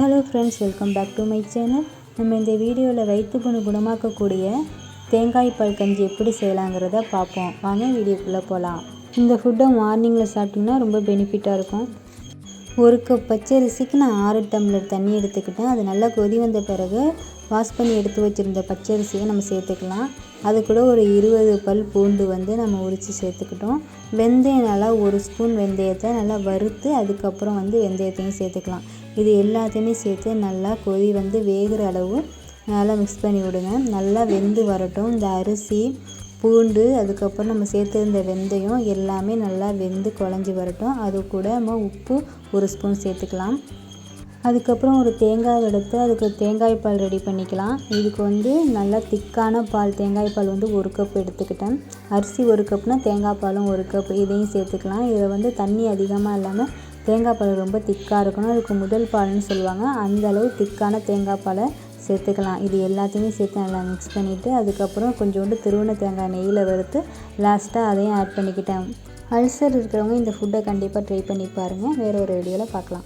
Hello friends welcome back to my channel நம்ம இந்த வீடியோவில் வயிற்று புண்ணு குணமாக்கக்கூடிய தேங்காய் பால் கஞ்சி எப்படி செய்யலாங்கிறத பார்ப்போம். வாங்க வீடியோக்குள்ளே போகலாம் இந்த ஃபுட்டை மார்னிங்கில் சாப்பிட்டிங்கன்னா ரொம்ப பெனிஃபிட்டாக இருக்கும். ஒரு கப் பச்சரிசிக்கு நான் ஆறு டம்ளர் தண்ணி எடுத்துக்கிட்டேன். அது நல்லா கொதி வந்த பிறகு வாஷ் பண்ணி எடுத்து வச்சுருந்த பச்சரிசியை நம்ம சேர்த்துக்கலாம். அது கூட ஒரு இருபது பல் பூண்டு வந்து நம்ம உரித்து சேர்த்துக்கிட்டோம். வெந்தயம் நல்லா ஒரு ஸ்பூன் வெந்தயத்தை நல்லா வறுத்து அதுக்கப்புறம் வந்து வெந்தயத்தையும் சேர்த்துக்கலாம். இது எல்லாத்தையுமே சேர்த்து நல்லா கொதி வந்து வேகிற அளவு நல்லா மிக்ஸ் பண்ணி விடுங்க. நல்லா வெந்து வரட்டும். இந்த அரிசி பூண்டு அதுக்கப்புறம் நம்ம சேர்த்துருந்த வெந்தயம் எல்லாமே நல்லா வெந்து குழஞ்சி வரட்டும். அது கூட நம்ம உப்பு ஒரு ஸ்பூன் சேர்த்துக்கலாம். அதுக்கப்புறம் ஒரு தேங்காய் எடுத்து அதுக்கு தேங்காய் பால் ரெடி பண்ணிக்கலாம். இதுக்கு வந்து நல்லா திக்கான பால் தேங்காய் பால் வந்து ஒரு கப் எடுத்துக்கிட்டேன். அரிசி ஒரு கப்னால் தேங்காய் பாலும் ஒரு கப் இதையும் சேர்த்துக்கலாம். இதை வந்து தண்ணி அதிகமாக இல்லாமல் தேங்காய் பால் ரொம்ப திக்காக இருக்கணும். அதுக்கு முதல் பால்னு சொல்லுவாங்க. அந்த அளவு திக்கான தேங்காய் பாலை சேர்த்துக்கலாம். இது எல்லாத்தையுமே சேர்த்து நல்லா மிக்ஸ் பண்ணிவிட்டு அதுக்கப்புறம் கொஞ்சோண்டு திருவண்ண தேங்காய் நெய்யில் வறுத்து லாஸ்ட்டாக அதையும் ஆட் பண்ணிக்கிட்டேன். அல்சர் இருக்கிறவங்க இந்த ஃபுட்டை கண்டிப்பாக ட்ரை பண்ணி பாருங்கள் வேறு ஒரு வீடியோவில் பார்க்கலாம்.